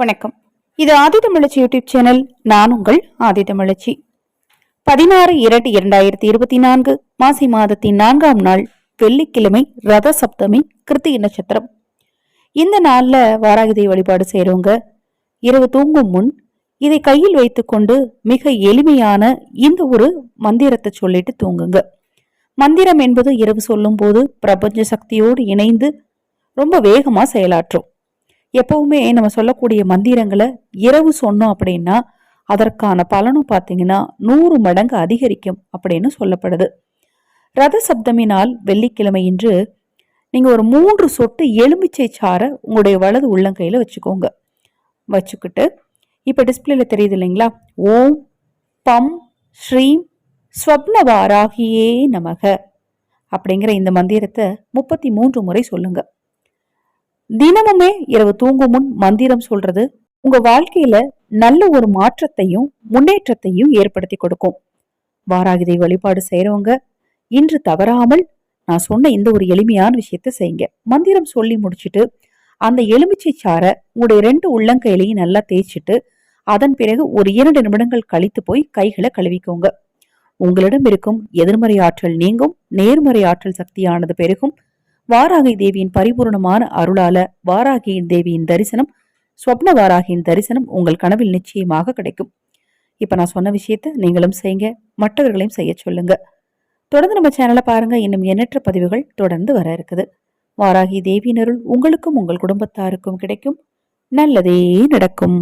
வணக்கம். இது ஆதிதமிழச்சி YouTube channel. நான் உங்கள் ஆதிதமிழச்சி பதினாறு இரண்டு இரண்டாயிரத்தி இருபத்தி நான்கு மாசி மாதத்தின் நான்காம் நாள் வெள்ளிக்கிழமை ரத சப்தமி கிருத்திகை நட்சத்திரம். இந்த நாளில் வாராகிதை வழிபாடு செய்கிறவங்க இரவு தூங்கும் முன் இதை கையில் வைத்துக்கொண்டு மிக எளிமையான இந்த ஒரு மந்திரத்தை சொல்லிட்டு தூங்குங்க. மந்திரம் என்பது இரவு சொல்லும்போது பிரபஞ்ச சக்தியோடு இணைந்து ரொம்ப வேகமாக செயலாற்றும். எப்பவுமே நம்ம சொல்லக்கூடிய மந்திரங்களை இரவு சொன்னோம் அப்படின்னா அதற்கான பலனும் பார்த்தீங்கன்னா நூறு மடங்கு அதிகரிக்கும் அப்படின்னு சொல்லப்படுது. ரத சப்தமி நாள் வெள்ளிக்கிழமை இன்று நீங்கள் ஒரு மூன்று சொட்டு எலுமிச்சை சாறை உங்களுடைய வலது உள்ளங்கையில் வச்சுக்கோங்க. வச்சுக்கிட்டு இப்போ டிஸ்பிளேல தெரியுது இல்லைங்களா? ஓம் பம் ஸ்ரீம் ஸ்வப்னவாராகியே நமக அப்படிங்கிற இந்த மந்திரத்தை முப்பத்தி மூன்று முறை சொல்லுங்கள் தினமுமே இரவு தூங்கும் முன் மந்திரம் சொல்றது உங்க வாழ்க்கையில நல்ல ஒரு மாற்றத்தையும் முன்னேற்றத்தையும் ஏற்படுத்தி கொடுக்கும். வாராகிதை வழிபாடு செய்யறவங்க இன்று தவறாமல் நான் சொன்ன இந்த ஒரு எளிமையான விஷயத்தை செய்யுங்க. மந்திரம் சொல்லி முடிச்சுட்டு அந்த எலுமிச்சை சாறை உங்களுடைய ரெண்டு உள்ளங்கையிலையும் நல்லா தேய்ச்சிட்டு அதன் பிறகு ஒரு இரண்டு நிமிடங்கள் கழித்து போய் கைகளை கழுவிக்கோங்க. உங்களிடம் இருக்கும் எதிர்மறை ஆற்றல் நீங்கும் நேர்மறை ஆற்றல் சக்தியானது பெருகும். வாராகி தேவியின் பரிபூர்ணமான அருளால வாராகியின் தேவியின் தரிசனம் ஸ்வப்ன வாராகியின் தரிசனம் உங்கள் கனவில் நிச்சயமாக கிடைக்கும். இப்போ நான் சொன்ன விஷயத்த நீங்களும் செய்யுங்க மற்றவர்களையும் செய்ய சொல்லுங்க. தொடர்ந்து நம்ம சேனலை பாருங்க இன்னும் எண்ணற்ற பதிவுகள் தொடர்ந்து வர இருக்குது. வாராகி தேவியினருள் உங்களுக்கும் உங்கள் குடும்பத்தாருக்கும் கிடைக்கும். நல்லதே நடக்கும்.